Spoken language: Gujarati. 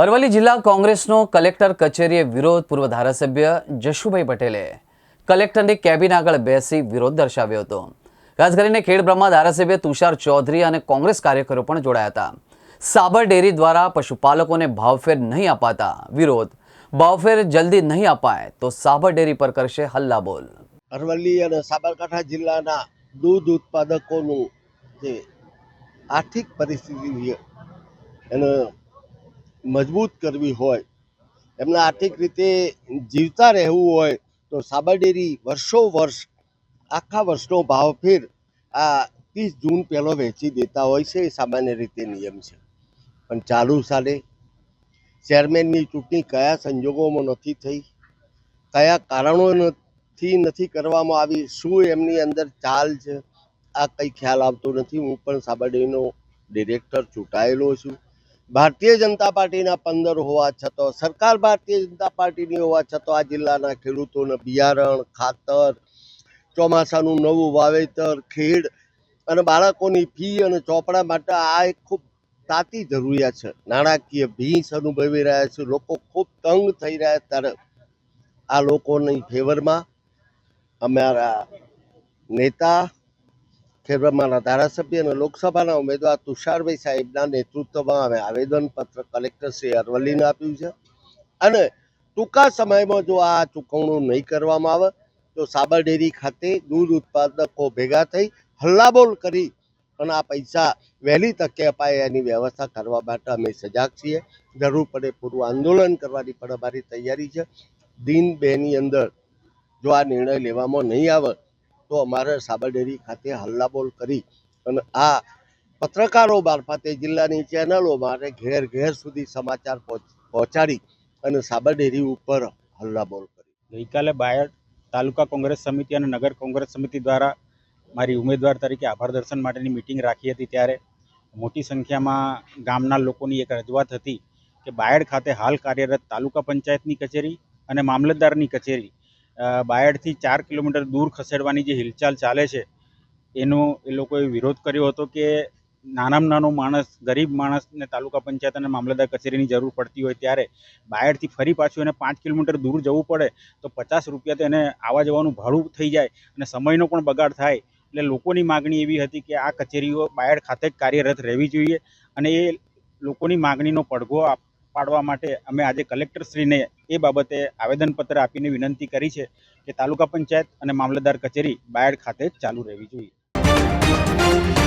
અરવલ્લી જિલ્લા કોંગ્રેસનો કલેક્ટર કચેરીએ વિરોધ પૂર્વ ધારાસભ્ય જશુભાઈ પટેલે કલેક્ટરની કેબિન આગળ બેસી વિરોધ દર્શાવ્યો હતો. ખાસ કરીને ખેડબ્રહ્મા ધારાસભ્ય તુષાર ચૌધરી અને કોંગ્રેસ કાર્યકરો પણ જોડાયા હતા. સાબર ડેરી દ્વારા પશુપાલકોને ભાવફેર નહીં અપાતા વિરોધ. ભાવફેર જલ્દી નહીં અપાય તો સાબર ડેરી પર કરશે હલ્લા બોલ. અરવલ્લી અને સાબરકાંઠા જિલ્લાના દૂધ ઉત્પાદકોનું જે આર્થિક પરિસ્થિતિ એને મજબૂત કરવી હોય, એમને આર્થિક રીતે જીવતા રહેવું હોય, તો સાબર ડેરી વર્ષો વર્ષ, આખા વર્ષનો ભાવફેર આ ત્રીસ જૂન પહેલો વેચી દેતા હોય છે, એ સામાન્ય રીતે નિયમ છે. પણ ચાલુ સાલે ચેરમેનની ચૂંટણી કયા સંજોગોમાં નથી થઈ, કયા કારણોથી નથી કરવામાં આવી, શું એમની અંદર ચાલ છે, આ કંઈ ખ્યાલ આવતો નથી. હું પણ સાબરડેરીનો ડિરેક્ટર ચૂંટાયેલો છું. ભારતીય જનતા પાર્ટીના પંદર હોવા છતાં, સરકાર ભારતીય જનતા પાર્ટીની હોવા છતાં આ જિલ્લાના ખેડૂતોને બિયારણ, ખાતર, ચોમાસાનું નવું વાવેતર, ખેડ અને બાળકોની ફી અને ચોપડા માટે આ એક ખૂબ તાતી જરૂરિયાત છે. નાણાકીય ભીંસ અનુભવી રહ્યા છે, લોકો ખૂબ તંગ થઈ રહ્યા ત્યારે આ લોકોની ફેવરમાં અમારા નેતા ખેડબ્રહ્માના ધારાસભ્ય અને લોકસભાના ઉમેદવાર તુષારભાઈ સાહેબના નેતૃત્વમાં અમે આવેદનપત્ર કલેક્ટર શ્રી અરવલ્લીને આપ્યું છે. અને ટૂંકા સમયમાં જો આ ચૂકવણું નહીં કરવામાં આવે, તો સાબર ડેરી ખાતે દૂધ ઉત્પાદકો ભેગા થઈ હલ્લાબોલ કરી અને આ પૈસા વહેલી તકે અપાય એની વ્યવસ્થા કરવા માટે અમે સજાગ છીએ. જરૂર પડે પૂરું આંદોલન કરવાની પણ અમારી તૈયારી છે. દિન બેની અંદર જો આ નિર્ણય લેવામાં નહીં આવે તો અમારે સાબરડેરી ખાતે હલ્લાબોલ કરી અને આ પત્રકારો મારફતે જિલ્લાની ચેનલો મારે ઘેર ઘેર સુધી સમાચાર પહોંચ- પહોંચાડી અને સાબરડેરી ઉપર હલ્લાબોલ કરી. ગઈકાલે બાયડ તાલુકા કોંગ્રેસ સમિતિ અને નગર કોંગ્રેસ સમિતિ દ્વારા મારી ઉમેદવાર તરીકે આભાર દર્શન માટેની મિટિંગ રાખી હતી ત્યારે મોટી સંખ્યામાં ગામના લોકોની એક રજૂઆત હતી કે બાયડ ખાતે હાલ કાર્યરત તાલુકા પંચાયતની કચેરી અને મામલતદારની કચેરી બાયડથી ચાર કિલોમીટર દૂર ખસેડવાની જે હિલચાલ ચાલે છે, એનો એ લોકોએ વિરોધ કર્યો હતો કે નાનામાં નાનો માણસ, ગરીબ માણસને તાલુકા પંચાયત અને મામલતદાર કચેરીની જરૂર પડતી હોય ત્યારે બાયડથી ફરી પાછું એને પાંચ કિલોમીટર દૂર જવું પડે, તો પચાસ રૂપિયા તો એને આવવા જવાનું ભાડું થઈ જાય અને સમયનો પણ બગાડ થાય. એટલે લોકોની માગણી એવી હતી કે આ કચેરીઓ બાયડ ખાતે જ કાર્યરત રહેવી જોઈએ અને એ લોકોની માગણીનો પડઘો આપ- પાડવા માટે અમે આજે કલેક્ટરશ્રીને એ બાબતે આવેદનપત્ર આપીને વિનંતી કરી છે કે તાલુકા પંચાયત અને મામલતદાર કચેરી બાયડ ખાતે ચાલુ રહેવી જોઈએ.